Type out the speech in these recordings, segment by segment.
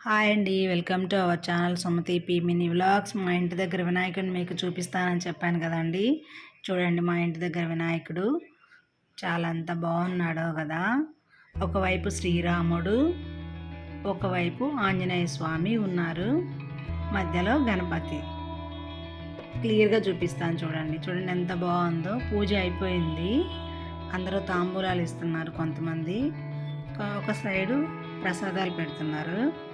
Hi అండి. Welcome to our channel Sumathi P mini vlogs. మా ఇంటి దగ్గర వినాయకుడిని మీకు చూపిస్తానని చెప్పాను కదండి. చూడండి మా ఇంటి దగ్గర వినాయకుడు. చాలా అంత బాగున్నాడో కదా. ఒకవైపు శ్రీరాముడు ఒకవైపు ఆంజనేయ స్వామి ఉన్నారు. మధ్యలో గణపతి. క్లియర్గా చూపిస్తాను చూడండి. చూడండి ఎంత బాగుందో. పూజ అయిపోయింది. అందరూ తాంబూలాలు ఇస్తున్నారు కొంతమంది. ఒక- ఒక సైడు ప్రసాదాలు పెడుతున్నారు.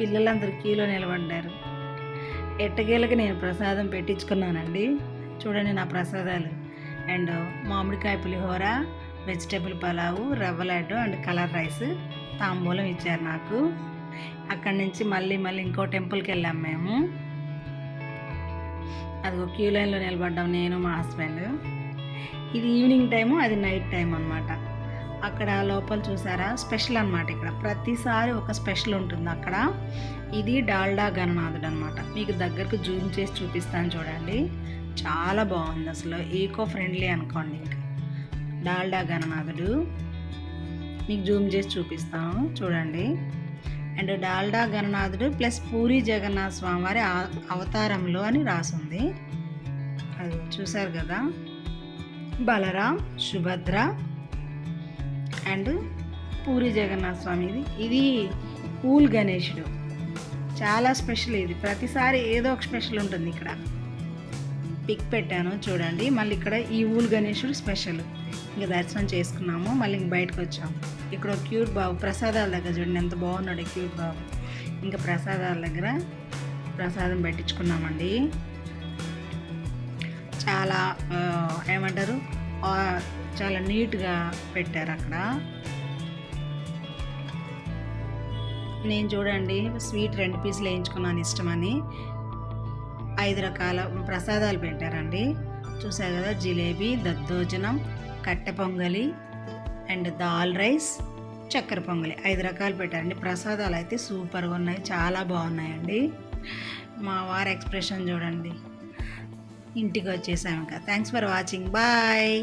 పిల్లలందరూ క్యూలో నిలబడ్డారు. ఎట్టకేలకు నేను ప్రసాదం పెట్టించుకున్నానండి. చూడండి నా ప్రసాదాలు. అండ్ మామిడికాయ పులిహోర వెజిటేబుల్ పలావు రవ్వ లడ్డు అండ్ కలర్ రైస్ తాంబూలం ఇచ్చారు నాకు. అక్కడి నుంచి మళ్ళీ మళ్ళీ ఇంకో టెంపుల్కి వెళ్ళాం మేము. అది ఒక క్యూ లైన్లో నిలబడ్డాం నేను మా హస్బెండ్. ఇది ఈవినింగ్ టైము అది నైట్ టైం అనమాట అక్కడ లోపల చూసారా? స్పెషల్ అనమాట ఇక్కడ. ప్రతిసారి ఒక స్పెషల్ ఉంటుంది అక్కడ. ఇది డాల్డా గణనాథుడు అనమాట మీకు దగ్గరకు జూమ్ చేసి చూపిస్తాను చూడండి. చాలా బాగుంది అసలు. ఈకో ఫ్రెండ్లీ అనుకోండి ఇంకా. డాల్డా గణనాథుడు. మీకు జూమ్ చేసి చూపిస్తాం చూడండి. అండ్ డాల్డా గణనాథుడు ప్లస్ పూరి జగన్నాథ్ స్వామివారి అవతారంలో అని రాసుంది. అది చూశారు కదా? బలరాం సుభద్ర అండ్ పూరి జగన్నాథ స్వామి ఇది ఇది గణేషుడు. గణేశుడు చాలా స్పెషల్ ఇది. ప్రతిసారి ఏదో ఒక స్పెషల్ ఉంటుంది ఇక్కడ. పిక్ పెట్టాను చూడండి. మళ్ళీ ఇక్కడ ఈ ఊల్ గణేషుడు స్పెషల్. ఇంకా దర్శనం చేసుకున్నాము. మళ్ళీ ఇంక బయటకు వచ్చాము. ఇక్కడ ఒక క్యూట్ బాబు ప్రసాదాల దగ్గర చూడండి ఎంత బాగున్నాడు ఈ క్యూట్ బాబు. ఇంకా ప్రసాదాల దగ్గర ప్రసాదం పెట్టించుకున్నామండి. చాలా ఏమంటారు? చాలా నీట్గా పెట్టారు అక్కడ. నేను చూడండి స్వీట్ రెండు పీసులు వేయించుకున్నాను ఇష్టమని. ఐదు రకాల ప్రసాదాలు పెట్టారండి. చూసారు కదా జిలేబీ దద్దోజనం కట్టె పొంగలి అండ్ దాల్ రైస్ చక్కెర పొంగలి. ఐదు రకాలు పెట్టారండి. ప్రసాదాలు అయితే సూపర్గా ఉన్నాయి చాలా బాగున్నాయండి. మా వారి ఎక్స్ప్రెషన్ చూడండి. ఇంటికి వచ్చేసాం ఇంకా థ్యాంక్స్ ఫర్ వాచింగ్ బాయ్